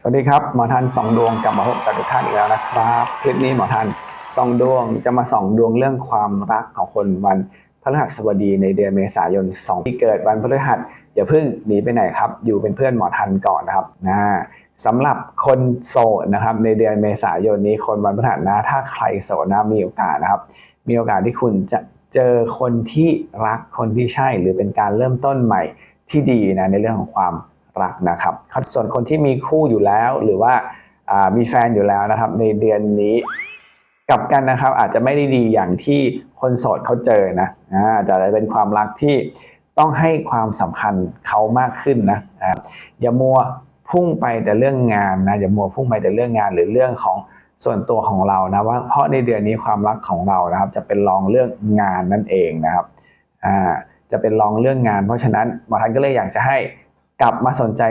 สวัสดีครับหมอทันสองดวงกลับมาพบกับทุกท่านอีกแล้วนะครับคลิปนี้หมอทันสองดวงจะมาส่องดวงเรื่องความรักของคนวันพฤหัสบดีในเดือนเมษายน2ที่เกิดวันพฤหัสอย่าเพิ่งหนีไปไหนครับ อยู่เป็นเพื่อนหมอทันก่อนนะครับนะสำหรับคนโสดนะครับ ในเดือนเมษายนนี้คนวันพฤหัสนะถ้าใครโสดนะมีโอกาสนะครับ มีโอกาสที่คุณจะเจอคนที่รักคนที่ใช่หรือเป็นการเริ่มต้นใหม่ที่ดีนะในเรื่องของความ รักนะครับส่วนคนที่มีคู่อยู่แล้วหรือว่ามีแฟนอยู่แล้วนะครับ ในเดือนนี้กลับกันนะครับ อาจจะไม่ได้ดีอย่างที่คนโสดเขาเจอนะอาแต่จะเป็นความรักที่ต้องให้ความสำคัญเขามากขึ้นนะอย่ามัวพุ่งไปแต่เรื่องงานนะอย่ามัวพุ่งไปแต่เรื่องงานหรือเรื่องของส่วนตัวของเรานะว่าเพราะในเดือนนี้ความรักของเรานะครับ จะเป็นรองเรื่องงานนั่นเองนะครับจะเป็นรองเรื่องงาน เพราะฉะนั้นหมอทันก็เลยอยากจะให้ กลับมาสนใจ